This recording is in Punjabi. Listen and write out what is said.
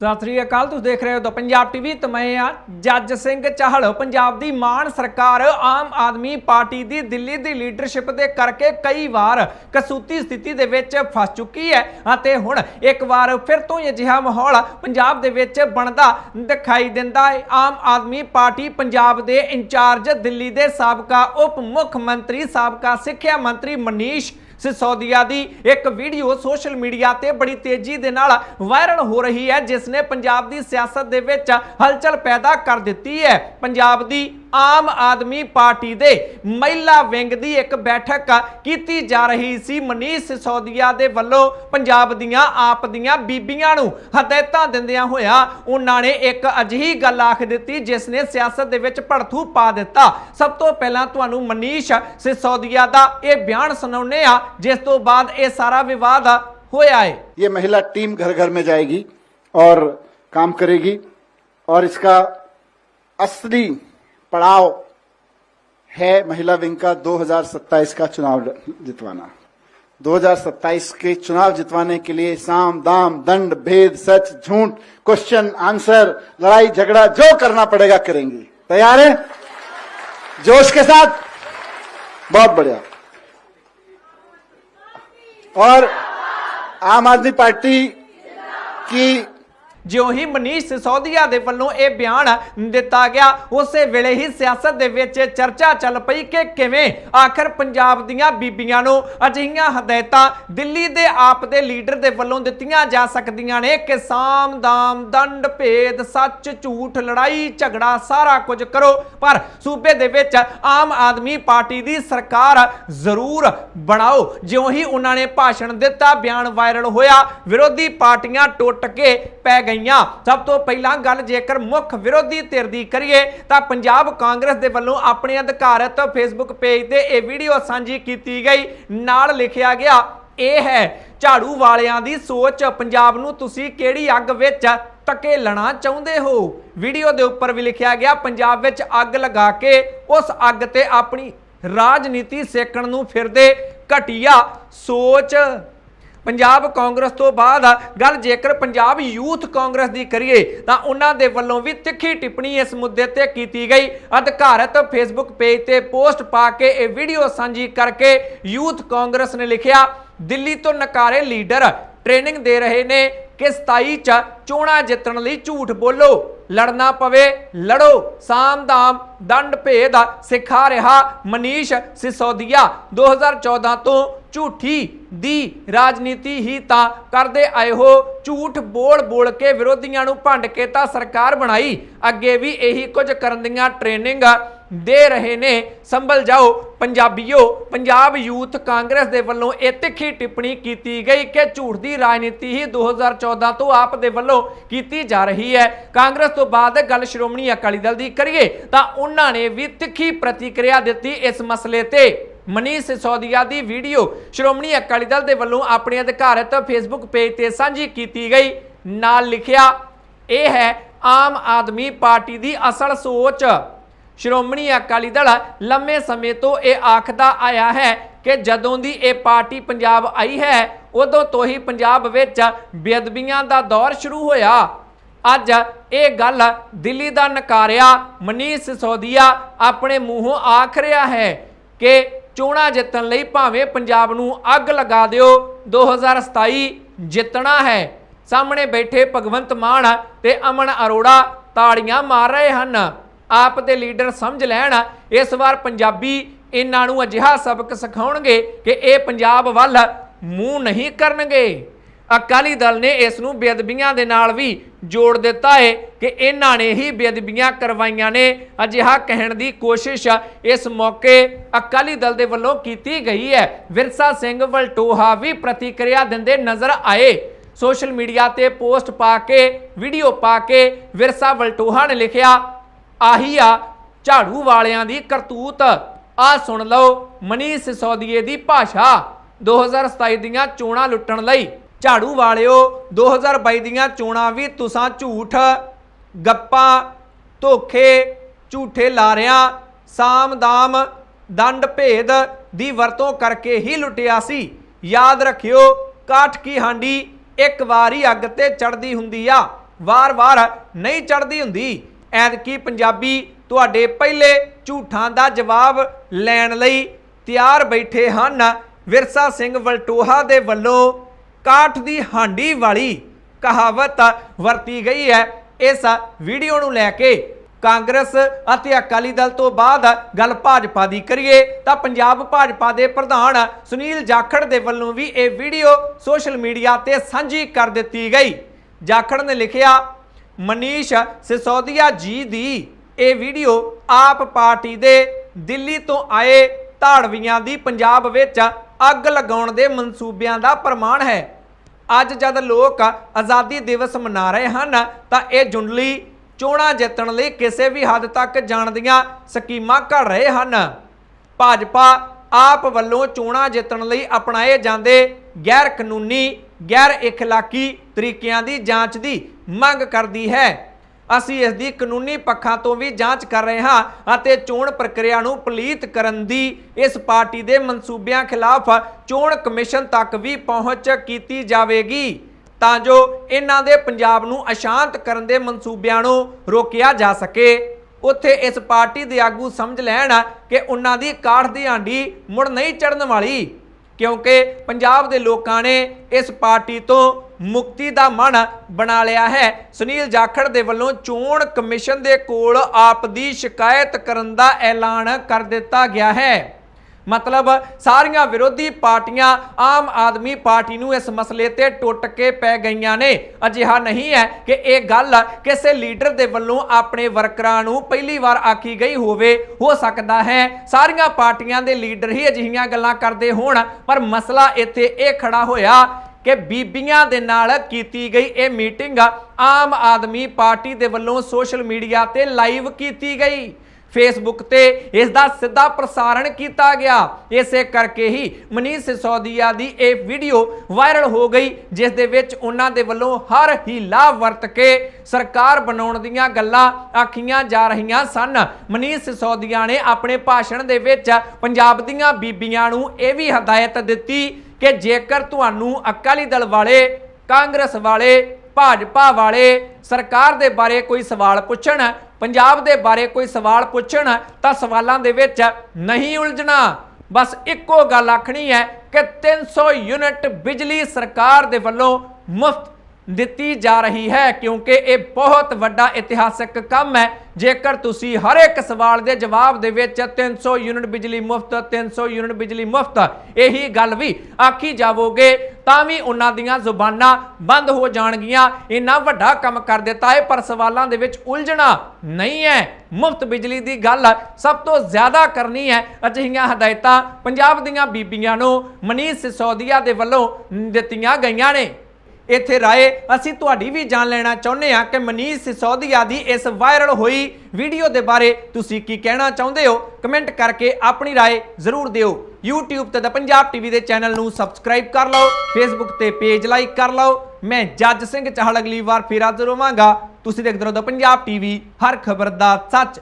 ਸਤਿ ਸ੍ਰੀ ਅਕਾਲ, ਤੁਸੀਂ ਦੇਖ ਰਹੇ ਹੋ ਤਾਂ ਪੰਜਾਬ ਟੀਵੀ ਤੇ ਮੈਂ ਆ ਜੱਜ ਸਿੰਘ ਚਾਹਲ। ਪੰਜਾਬ ਦੀ ਮਾਨ ਸਰਕਾਰ ਆਮ ਆਦਮੀ ਪਾਰਟੀ ਦੀ ਦਿੱਲੀ ਦੀ ਲੀਡਰਸ਼ਿਪ ਦੇ ਕਰਕੇ ਕਈ ਵਾਰ ਕਸੂਤੀ ਸਥਿਤੀ ਦੇ ਵਿੱਚ ਫਸ ਚੁੱਕੀ ਹੈ ਅਤੇ ਹੁਣ ਇੱਕ ਵਾਰ ਫਿਰ ਤੋਂ ਇਹ ਅਜਿਹਾ ਮਾਹੌਲ ਪੰਜਾਬ ਦੇ ਵਿੱਚ ਬਣਦਾ ਦਿਖਾਈ ਦਿੰਦਾ ਹੈ। ਆਮ ਆਦਮੀ ਪਾਰਟੀ ਪੰਜਾਬ ਦੇ ਇੰਚਾਰਜ ਦਿੱਲੀ ਦੇ ਸਾਬਕਾ ਉਪ ਮੁੱਖ ਮੰਤਰੀ, ਸਾਬਕਾ ਸਿੱਖਿਆ ਮੰਤਰੀ ਮਨੀਸ਼ ਸਿਸੋਦੀਆ ਦੀ ਇੱਕ ਵੀਡੀਓ ਸੋਸ਼ਲ ਮੀਡੀਆ ਤੇ ਬੜੀ ਤੇਜ਼ੀ ਦੇ ਨਾਲ ਵਾਇਰਲ ਹੋ ਰਹੀ ਹੈ, ਜਿਸ ਨੇ ਪੰਜਾਬ ਦੀ ਸਿਆਸਤ ਦੇ ਵਿੱਚ ਹਲਚਲ ਪੈਦਾ ਕਰ ਦਿੱਤੀ ਹੈ। ਪੰਜਾਬ ਦੀ ਆਮ ਆਦਮੀ ਪਾਰਟੀ ਦੇ ਮਹਿਲਾ ਵਿੰਗ ਦੀ ਇੱਕ ਬੈਠਕ ਕੀਤੀ ਜਾ ਰਹੀ ਸੀ ਮਨੀਸ਼ ਸਿਸੋਦੀਆ ਦੇ ਵੱਲੋਂ ਪੰਜਾਬ ਦੀਆਂ ਆਪ ਦੀਆਂ ਬੀਬੀਆਂ ਨੂੰ ਹਦਾਇਤਾਂ ਦਿੰਦਿਆਂ ਹੋਇਆ ਉਹਨਾਂ ਨੇ ਇੱਕ ਅਜਿਹੀ ਗੱਲ ਆਖ ਦਿੱਤੀ ਜਿਸ ਨੇ ਸਿਆਸਤ ਦੇ ਵਿੱਚ ਭੜਥੂ ਪਾ ਦਿੱਤਾ ਸਭ ਤੋਂ ਪਹਿਲਾਂ ਤੁਹਾਨੂੰ ਮਨੀਸ਼ ਸਿਸੋਦੀਆ ਦਾ ਇਹ ਬਿਆਨ ਸੁਣਾਉਂਦੇ ਆ ਜਿਸ ਤੋਂ ਬਾਅਦ ਇਹ ਸਾਰਾ ਵਿਵਾਦ ਹੋਇਆ ਹੈ ये महिला टीम घर घर में जाएगी और काम करेगी और इसका असली पड़ाव है महिला विंग का 2027 का चुनाव जितवाना। 2027 के चुनाव जितवाने के लिए साम, दाम, दंड, भेद, सच, झूठ क्वेश्चन आंसर लड़ाई, झगड़ा, जो करना पड़ेगा करेंगी। तैयार है? जोश के साथ? बहुत बढ़िया। और आम आदमी पार्टी की ਜਿਉਂ ਹੀ ਮਨੀਸ਼ ਸਿਸੋਦੀਆ ਦੇ ਵੱਲੋਂ ਇਹ ਬਿਆਨ ਦਿੱਤਾ ਗਿਆ, ਉਸੇ ਵੇਲੇ ਹੀ ਸਿਆਸਤ ਦੇ ਵਿੱਚ ਚਰਚਾ ਚੱਲ ਪਈ ਕਿ ਕਿਵੇਂ ਆਖਰ ਪੰਜਾਬ ਦੀਆਂ ਬੀਬੀਆਂ ਨੂੰ ਅਜਿਹੀਆਂ ਹਦਾਇਤਾਂ ਦਿੱਲੀ ਦੇ ਆਪ ਦੇ ਲੀਡਰ ਦੇ ਵੱਲੋਂ ਦਿੱਤੀਆਂ ਜਾ ਸਕਦੀਆਂ ਨੇ। ਕਿ ਸਾਮ ਦਾਮ ਦੰਡ ਭੇਦ, ਸੱਚ ਝੂਠ ਲੜਾਈ, ਝਗੜਾ ਸਾਰਾ ਕੁਝ ਕਰੋ। ਪਰ ਸੂਬੇ ਦੇ ਵਿੱਚ ਆਮ ਆਦਮੀ ਪਾਰਟੀ ਦੀ ਸਰਕਾਰ ਜ਼ਰੂਰ ਬਣਾਓ। ਜਿਉਂ ਹੀ ਉਹਨਾਂ ਨੇ ਭਾਸ਼ਣ ਦਿੱਤਾ, ਬਿਆਨ ਵਾਇਰਲ ਹੋਇਆ, ਵਿਰੋਧੀ ਪਾਰਟੀਆਂ ਟੁੱਟ ਕੇ ਪੈ ਗਈਆਂ। ਸਭ ਤੋਂ ਪਹਿਲਾਂ ਗੱਲ ਜੇਕਰ ਮੁੱਖ ਵਿਰੋਧੀ ਧਿਰ ਦੀ ਕਰੀਏ, ਤਾਂ ਪੰਜਾਬ ਕਾਂਗਰਸ ਦੇ ਵੱਲੋਂ ਆਪਣੇ ਅਧਿਕਾਰਤ ਫੇਸਬੁੱਕ ਪੇਜ ਤੇ ਇਹ ਵੀਡੀਓ ਸਾਂਝੀ ਕੀਤੀ ਗਈ। ਨਾਲ ਲਿਖਿਆ ਗਿਆ, ਇਹ ਹੈ ਝਾੜੂ ਵਾਲਿਆਂ ਦੀ ਸੋਚ। ਪੰਜਾਬ ਨੂੰ ਤੁਸੀਂ ਕਿਹੜੀ ਅੱਗ ਵਿੱਚ ਧਕੇਲਣਾ ਚਾਹੁੰਦੇ ਹੋ? ਵੀਡੀਓ ਦੇ ਉੱਪਰ ਵੀ ਲਿਖਿਆ ਗਿਆ, ਪੰਜਾਬ ਵਿੱਚ ਅੱਗ ਲਗਾ ਕੇ ਉਸ ਅੱਗ ਤੇ ਆਪਣੀ ਰਾਜਨੀਤੀ ਸੇਕਣ ਨੂੰ ਫਿਰਦੇ। ਘਟੀਆ ਸੋਚ ਪੰਜਾਬ ਕਾਂਗਰਸ ਤੋਂ ਬਾਅਦ ਗੱਲ ਜੇਕਰ ਪੰਜਾਬ ਯੂਥ ਕਾਂਗਰਸ ਦੀ ਕਰੀਏ, ਤਾਂ ਉਹਨਾਂ ਦੇ ਵੱਲੋਂ ਵੀ ਤਿੱਖੀ ਟਿੱਪਣੀ ਇਸ ਮੁੱਦੇ ਤੇ ਕੀਤੀ ਗਈ। ਅਧਿਕਾਰਤ ਫੇਸਬੁੱਕ ਪੇਜ ਤੇ ਪੋਸਟ ਪਾ ਕੇ ਇਹ ਵੀਡੀਓ ਸਾਂਝੀ ਕਰਕੇ ਯੂਥ ਕਾਂਗਰਸ ਨੇ ਲਿਖਿਆ, ਦਿੱਲੀ ਤੋਂ ਨਕਾਰੇ ਲੀਡਰ ਟ੍ਰੇਨਿੰਗ ਦੇ ਰਹੇ ਨੇ, ਕਿ 27 ਚ ਚੋਣਾਂ ਜਿੱਤਣ ਲਈ ਝੂਠ ਬੋਲੋ। ਲੜਨਾ ਪਵੇ, ਲੜੋ। ਸਾਮਦਾਮ ਦੰਡ ਭੇਦ ਸਿਖਾ ਰਿਹਾ ਮਨੀਸ਼ ਸਿਸੋਦੀਆ। 2014 ਤੋਂ ਝੂਠੀ ਦੀ ਰਾਜਨੀਤੀ ਹੀ ਤਾਂ ਕਰਦੇ ਆਏ ਹੋ। ਝੂਠ ਬੋਲ ਬੋਲ ਕੇ ਵਿਰੋਧੀਆਂ ਨੂੰ ਭੰਡ ਕੇ ਤਾਂ ਸਰਕਾਰ ਬਣਾਈ। ਅੱਗੇ ਵੀ ਇਹੀ ਕੁਝ ਕਰਨ ਦੀਆਂ ਟ੍ਰੇਨਿੰਗ ਦੇ ਰਹੇ ਨੇ। ਸੰਭਲ ਜਾਓ। ਪੰਜਾਬੀਓ, ਪੰਜਾਬ ਯੂਥ ਕਾਂਗਰਸ ਦੇ ਵੱਲੋਂ ਇਹ ਤਿੱਖੀ ਟਿੱਪਣੀ ਕੀਤੀ ਗਈ ਕਿ ਝੂਠ ਦੀ ਰਾਜਨੀਤੀ ਹੀ 2014 ਤੋਂ ਆਪ ਦੇ ਵੱਲੋਂ ਕੀਤੀ ਜਾ ਰਹੀ ਹੈ। ਕਾਂਗਰਸ ਤੋਂ ਬਾਅਦ ਗੱਲ ਸ਼੍ਰੋਮਣੀ ਅਕਾਲੀ ਦਲ ਦੀ ਕਰੀਏ ਤਾਂ ਉਹਨਾਂ ਨੇ ਵੀ ਤਿੱਖੀ ਪ੍ਰਤੀਕਿਰਿਆ ਦਿੱਤੀ ਇਸ ਮਸਲੇ ਤੇ। ਮਨੀਸ਼ ਸਿਸੋਦੀਆ ਦੀ ਵੀਡੀਓ ਸ਼੍ਰੋਮਣੀ ਅਕਾਲੀ ਦਲ ਦੇ ਵੱਲੋਂ ਆਪਣੇ ਅਧਿਕਾਰਤ ਫੇਸਬੁੱਕ ਪੇਜ ਤੇ ਸਾਂਝੀ ਕੀਤੀ ਗਈ। ਨਾਲ ਲਿਖਿਆ, ਇਹ ਹੈ ਆਮ ਆਦਮੀ ਪਾਰਟੀ ਦੀ ਅਸਲ ਸੋਚ। ਸ਼੍ਰੋਮਣੀ ਅਕਾਲੀ ਦਲ ਲੰਮੇ ਸਮੇਂ ਤੋਂ ਇਹ ਆਖਦਾ ਆਇਆ ਹੈ ਕਿ ਜਦੋਂ ਦੀ ਇਹ ਪਾਰਟੀ ਪੰਜਾਬ ਆਈ ਹੈ, ਉਦੋਂ ਤੋਂ ਹੀ ਪੰਜਾਬ ਵਿੱਚ ਬੇਅਦਬੀਆਂ ਦਾ ਦੌਰ ਸ਼ੁਰੂ ਹੋਇਆ। ਅੱਜ ਇਹ ਗੱਲ ਦਿੱਲੀ ਦਾ ਨਕਾਰਿਆ, ਮਨੀਸ਼ ਸਿਸੋਦੀਆ ਆਪਣੇ ਮੂੰਹੋਂ ਆਖ ਰਿਹਾ ਹੈ ਕਿ ਚੋਣਾਂ ਜਿੱਤਣ ਲਈ ਭਾਵੇਂ ਪੰਜਾਬ ਨੂੰ ਅੱਗ ਲਗਾ ਦਿਓ 2027 ਜਿੱਤਣਾ ਹੈ। ਸਾਹਮਣੇ ਬੈਠੇ ਭਗਵੰਤ ਮਾਨ ਤੇ ਅਮਨ ਅਰੋੜਾ ਤਾੜੀਆਂ ਮਾਰ ਰਹੇ ਹਨ। ਆਪ ਦੇ ਲੀਡਰ ਸਮਝ ਲੈਣ, ਇਸ ਵਾਰ ਪੰਜਾਬੀ ਇਹਨਾਂ ਨੂੰ ਅਜਿਹਾ ਸਬਕ ਸਿਖਾਉਣਗੇ ਕਿ ਇਹ ਪੰਜਾਬ ਵੱਲ ਮੂੰਹ ਨਹੀਂ ਕਰਨਗੇ। ਅਕਾਲੀ ਦਲ ਨੇ ਇਸ ਨੂੰ ਬੇਅਦਬੀਆਂ ਦੇ ਨਾਲ ਵੀ ਜੋੜ ਦਿੱਤਾ ਹੈ ਕਿ ਇਹਨਾਂ ਨੇ ਹੀ ਬੇਅਦਬੀਆਂ ਕਰਵਾਈਆਂ ਨੇ। ਅਜਿਹਾ ਕਹਿਣ ਦੀ ਕੋਸ਼ਿਸ਼ ਇਸ ਮੌਕੇ ਅਕਾਲੀ ਦਲ ਦੇ ਵੱਲੋਂ ਕੀਤੀ ਗਈ ਹੈ। ਵਿਰਸਾ ਸਿੰਘ ਵਲਟੋਹਾ ਵੀ ਪ੍ਰਤੀਕਿਰਿਆ ਦਿੰਦੇ ਨਜ਼ਰ ਆਏ। ਸੋਸ਼ਲ ਮੀਡੀਆ ਤੇ ਪੋਸਟ ਪਾ ਕੇ, ਵੀਡੀਓ ਪਾ ਕੇ ਵਿਰਸਾ ਵਲਟੋਹਾ ਨੇ ਲਿਖਿਆ ਆਹੀ ਆ, ਝਾੜੂ ਵਾਲਿਆਂ ਦੀ ਕਰਤੂਤ। ਆ ਸੁਣ ਲਓ, ਮਨੀਸ਼ ਸਿਸੋਦੀਏ ਦੀ ਭਾਸ਼ਾ 2027 ਦੀਆਂ ਚੋਣਾਂ ਲੁੱਟਣ ਲਈ। ਝਾੜੂ ਵਾਲਿਓ 2022 ਦੀਆਂ ਚੋਣਾਂ ਵੀ ਤੁਸਾਂ ਝੂਠ, ਗੱਪਾਂ, ਧੋਖੇ, ਝੂਠੇ ਲਾਰਿਆਂ, ਸਾਮ-ਦਾਮ ਦੰਡ ਭੇਦ ਦੀ ਵਰਤੋਂ ਕਰਕੇ ਹੀ ਲੁੱਟਿਆ ਸੀ। ਯਾਦ ਰੱਖਿਓ, ਕਾਠ ਕੀ ਹਾਂਡੀ ਇੱਕ ਵਾਰੀ ਅੱਗ ਤੇ ਚੜਦੀ ਹੁੰਦੀ ਆ, ਵਾਰ-ਵਾਰ ਨਹੀਂ ਚੜਦੀ ਹੁੰਦੀ। ਐਤਕੀ ਪੰਜਾਬੀ ਤੁਹਾਡੇ ਪਹਿਲੇ ਝੂਠਾਂ ਦਾ ਜਵਾਬ ਲੈਣ ਲਈ ਤਿਆਰ ਬੈਠੇ ਹਨ। ਵਿਰਸਾ ਸਿੰਘ ਵਲਟੋਹਾ ਦੇ ਵੱਲੋਂ ਕਾਠ ਦੀ ਹਾਂਡੀ ਵਾਲੀ ਕਹਾਵਤ ਵਰਤੀ ਗਈ ਹੈ। ਇਸ ਵੀਡੀਓ ਨੂੰ ਲੈ ਕੇ ਕਾਂਗਰਸ ਅਤੇ ਅਕਾਲੀ ਦਲ ਤੋਂ ਬਾਅਦ ਗੱਲ ਭਾਜਪਾ ਦੀ ਕਰੀਏ ਤਾਂ ਪੰਜਾਬ ਭਾਜਪਾ ਦੇ ਪ੍ਰਧਾਨ ਸੁਨੀਲ ਜਾਖੜ ਦੇ ਵੱਲੋਂ ਵੀ ਇਹ ਵੀਡੀਓ ਸੋਸ਼ਲ ਮੀਡੀਆ ਤੇ ਸਾਂਝੀ ਕਰ ਦਿੱਤੀ ਗਈ। ਜਾਖੜ ਨੇ ਲਿਖਿਆ ਮਨੀਸ਼ ਸਿਸੋਦੀਆ ਜੀ ਦੀ ਇਹ ਵੀਡੀਓ ਆਪ ਪਾਰਟੀ ਦੇ ਦਿੱਲੀ ਤੋਂ ਆਏ ਧਾੜਵੀਆਂ ਦੀ ਪੰਜਾਬ ਵਿੱਚ ਅੱਗ ਲਗਾਉਣ ਦੇ ਮਨਸੂਬਿਆਂ ਦਾ ਪ੍ਰਮਾਣ ਹੈ। ਅੱਜ ਜਦ ਲੋਕ ਆਜ਼ਾਦੀ ਦਿਵਸ ਮਨਾ ਰਹੇ ਹਨ, ਤਾਂ ਇਹ ਜੁੰਡਲੀ ਚੋਣਾਂ ਜਿੱਤਣ ਲਈ ਕਿਸੇ ਵੀ ਹੱਦ ਤੱਕ ਜਾਣ ਦੀਆਂ ਸਕੀਮਾਂ ਘੜ ਰਹੇ ਹਨ। ਭਾਜਪਾ ਆਪ ਵੱਲੋਂ ਚੋਣਾਂ ਜਿੱਤਣ ਲਈ ਅਪਣਾਏ ਜਾਂਦੇ ਗੈਰ ਕਾਨੂੰਨੀ ਗੈਰ ਇਖਲਾਕੀ ਤਰੀਕਿਆਂ ਦੀ ਜਾਂਚ ਦੀ ਮੰਗ ਕਰਦੀ ਹੈ। ਅਸੀਂ ਇਸ ਦੀ ਕਾਨੂੰਨੀ ਪੱਖਾਂ ਤੋਂ ਵੀ ਜਾਂਚ ਕਰ ਰਹੇ ਹਾਂ ਅਤੇ ਚੋਣ ਪ੍ਰਕਿਰਿਆ ਨੂੰ ਪਲੀਤ ਕਰਨ ਦੀ ਇਸ ਪਾਰਟੀ ਦੇ ਮਨਸੂਬਿਆਂ ਖਿਲਾਫ ਚੋਣ ਕਮਿਸ਼ਨ ਤੱਕ ਵੀ ਪਹੁੰਚ ਕੀਤੀ ਜਾਵੇਗੀ। ਤਾਂ ਜੋ ਇਹਨਾਂ ਦੇ ਪੰਜਾਬ ਨੂੰ ਅਸ਼ਾਂਤ ਕਰਨ ਦੇ ਮਨਸੂਬਿਆਂ ਨੂੰ ਰੋਕਿਆ ਜਾ ਸਕੇ। ਉੱਥੇ ਇਸ ਪਾਰਟੀ ਦੇ ਆਗੂ ਸਮਝ ਲੈਣ ਕਿ ਉਹਨਾਂ ਦੀ ਕਾਠ ਦੀ ਆਂਡੀ ਮੁੜ ਨਹੀਂ ਚੜਨ ਵਾਲੀ। ਕਿਉਂਕਿ ਪੰਜਾਬ ਦੇ ਲੋਕਾਂ ਨੇ ਇਸ ਪਾਰਟੀ ਤੋਂ ਮੁਕਤੀ ਦਾ ਮਨ ਬਣਾ ਲਿਆ ਹੈ। ਸੁਨੀਲ ਜਾਖੜ ਦੇ ਵੱਲੋਂ ਚੋਣ ਕਮਿਸ਼ਨ ਦੇ ਕੋਲ ਆਪ ਦੀ ਸ਼ਿਕਾਇਤ ਕਰਨ ਦਾ ਐਲਾਨ ਕਰ ਦਿੱਤਾ ਗਿਆ ਹੈ। ਮਤਲਬ ਸਾਰੀਆਂ ਵਿਰੋਧੀ ਪਾਰਟੀਆਂ ਆਮ ਆਦਮੀ ਪਾਰਟੀ ਨੂੰ ਇਸ ਮਸਲੇ ਤੇ ਟੁੱਟ ਕੇ ਪੈ ਗਈਆਂ ਨੇ। ਅਜਿਹਾ ਨਹੀਂ ਹੈ ਕਿ ਇਹ ਗੱਲ ਕਿਸੇ ਲੀਡਰ ਦੇ ਵੱਲੋਂ ਆਪਣੇ ਵਰਕਰਾਂ ਨੂੰ ਪਹਿਲੀ ਵਾਰ ਆਖੀ ਗਈ ਹੋਵੇ। ਹੋ ਸਕਦਾ ਹੈ ਸਾਰੀਆਂ ਪਾਰਟੀਆਂ ਦੇ ਲੀਡਰ ਹੀ ਅਜਿਹੀਆਂ ਗੱਲਾਂ ਕਰਦੇ ਹੋਣ, ਪਰ ਮਸਲਾ ਇੱਥੇ ਇਹ ਖੜਾ ਹੋਇਆ ਕਿ ਬੀਬੀਆਂ ਦੇ ਨਾਲ ਕੀਤੀ ਗਈ ਇਹ ਮੀਟਿੰਗ ਆਮ ਆਦਮੀ ਪਾਰਟੀ ਦੇ ਵੱਲੋਂ ਸੋਸ਼ਲ ਮੀਡੀਆ ਤੇ ਲਾਈਵ ਕੀਤੀ ਗਈ। ਫੇਸਬੁੱਕ ਤੇ ਇਸ ਦਾ ਸਿੱਧਾ ਪ੍ਰਸਾਰਣ ਕੀਤਾ ਗਿਆ। ਇਸੇ ਕਰਕੇ ਹੀ ਮਨੀਸ਼ ਸਿਸੋਦੀਆ ਦੀ ਇਹ ਵੀਡੀਓ ਵਾਇਰਲ ਹੋ ਗਈ, ਜਿਸ ਦੇ ਵਿੱਚ ਉਹਨਾਂ ਦੇ ਵੱਲੋਂ ਹਰ ਹੀਲਾ ਵਰਤ ਕੇ ਸਰਕਾਰ ਬਣਾਉਣ ਦੀਆਂ ਗੱਲਾਂ ਆਖੀਆਂ ਜਾ ਰਹੀਆਂ ਸਨ। ਮਨੀਸ਼ ਸਿਸੋਦੀਆ ਨੇ ਆਪਣੇ ਭਾਸ਼ਣ ਦੇ ਵਿੱਚ ਪੰਜਾਬ ਦੀਆਂ ਬੀਬੀਆਂ ਨੂੰ ਇਹ ਵੀ ਹਦਾਇਤ ਦਿੱਤੀ ਕਿ ਜੇਕਰ ਤੁਹਾਨੂੰ ਅਕਾਲੀ ਦਲ ਵਾਲੇ, ਕਾਂਗਰਸ ਵਾਲੇ ਭਾਜਪਾ ਵਾਲੇ ਸਰਕਾਰ ਦੇ ਬਾਰੇ ਕੋਈ ਸਵਾਲ ਪੁੱਛਣ, ਪੰਜਾਬ ਦੇ ਬਾਰੇ ਕੋਈ ਸਵਾਲ ਪੁੱਛਣ, ਤਾਂ ਸਵਾਲਾਂ ਦੇ ਵਿੱਚ ਨਹੀਂ ਉਲਝਣਾ। ਬਸ ਇੱਕੋ ਗੱਲ ਆਖਣੀ ਹੈ ਕਿ 300 ਯੂਨਿਟ ਬਿਜਲੀ ਸਰਕਾਰ ਦੇ ਵੱਲੋਂ ਮੁਫਤ ਦਿੱਤੀ ਜਾ ਰਹੀ ਹੈ, ਕਿਉਂਕਿ ਇਹ ਬਹੁਤ ਵੱਡਾ ਇਤਿਹਾਸਕ ਕੰਮ ਹੈ। ਜੇਕਰ ਤੁਸੀਂ ਹਰ ਇੱਕ ਸਵਾਲ ਦੇ ਜਵਾਬ ਦੇ ਵਿੱਚ 300 ਯੂਨਿਟ ਬਿਜਲੀ ਮੁਫਤ 300 ਯੂਨਿਟ ਬਿਜਲੀ ਮੁਫਤ ਇਹੀ ਗੱਲ ਵੀ ਆਖੀ ਜਾਵੋਗੇ, ਤਾਂ ਵੀ ਉਹਨਾਂ ਦੀਆਂ ਜ਼ੁਬਾਨਾਂ ਬੰਦ ਹੋ ਜਾਣਗੀਆਂ। ਇੰਨਾ ਵੱਡਾ ਕੰਮ ਕਰ ਦਿੱਤਾ ਹੈ, ਪਰ ਸਵਾਲਾਂ ਦੇ ਵਿੱਚ ਉਲਝਣਾ ਨਹੀਂ ਹੈ। ਮੁਫਤ ਬਿਜਲੀ ਦੀ ਗੱਲ ਸਭ ਤੋਂ ਜ਼ਿਆਦਾ ਕਰਨੀ ਹੈ। ਅਜਿਹੀਆਂ ਹਦਾਇਤਾਂ ਪੰਜਾਬ ਦੀਆਂ ਬੀਬੀਆਂ ਨੂੰ ਮਨੀਸ਼ ਸਿਸੋਦੀਆ ਦੇ ਵੱਲੋਂ ਦਿੱਤੀਆਂ ਗਈਆਂ ਨੇ। ਇੱਥੇ ਰਾਏ, ਅਸੀਂ ਤੁਹਾਡੀ ਵੀ ਜਾਣ ਲੈਣਾ ਚਾਹੁੰਦੇ ਹਾਂ ਕਿ ਮਨੀਸ਼ ਸਿਸੋਦੀਆ ਦੀ ਇਸ ਵਾਇਰਲ ਹੋਈ ਵੀਡੀਓ ਦੇ ਬਾਰੇ ਤੁਸੀਂ ਕੀ ਕਹਿਣਾ ਚਾਹੁੰਦੇ ਹੋ? ਕਮੈਂਟ ਕਰਕੇ ਆਪਣੀ ਰਾਏ ਜ਼ਰੂਰ ਦਿਓ। YouTube ਤੇ ਦਾ ਪੰਜਾਬ ਟੀਵੀ ਦੇ ਚੈਨਲ ਨੂੰ ਸਬਸਕ੍ਰਾਈਬ ਕਰ ਲਓ, Facebook ਤੇ ਪੇਜ ਲਾਈਕ ਕਰ ਲਓ। ਮੈਂ ਜੱਜ ਸਿੰਘ ਚਾਹਲ ਅਗਲੀ ਵਾਰ ਫੇਰ ਹਾਜ਼ਰ ਹੋਵਾਂਗਾ। ਤੁਸੀਂ ਦੇਖਦੇ ਰਹੋ ਦਾ ਪੰਜਾਬ ਟੀਵੀ ਹਰ ਖਬਰ ਦਾ ਸੱਚ।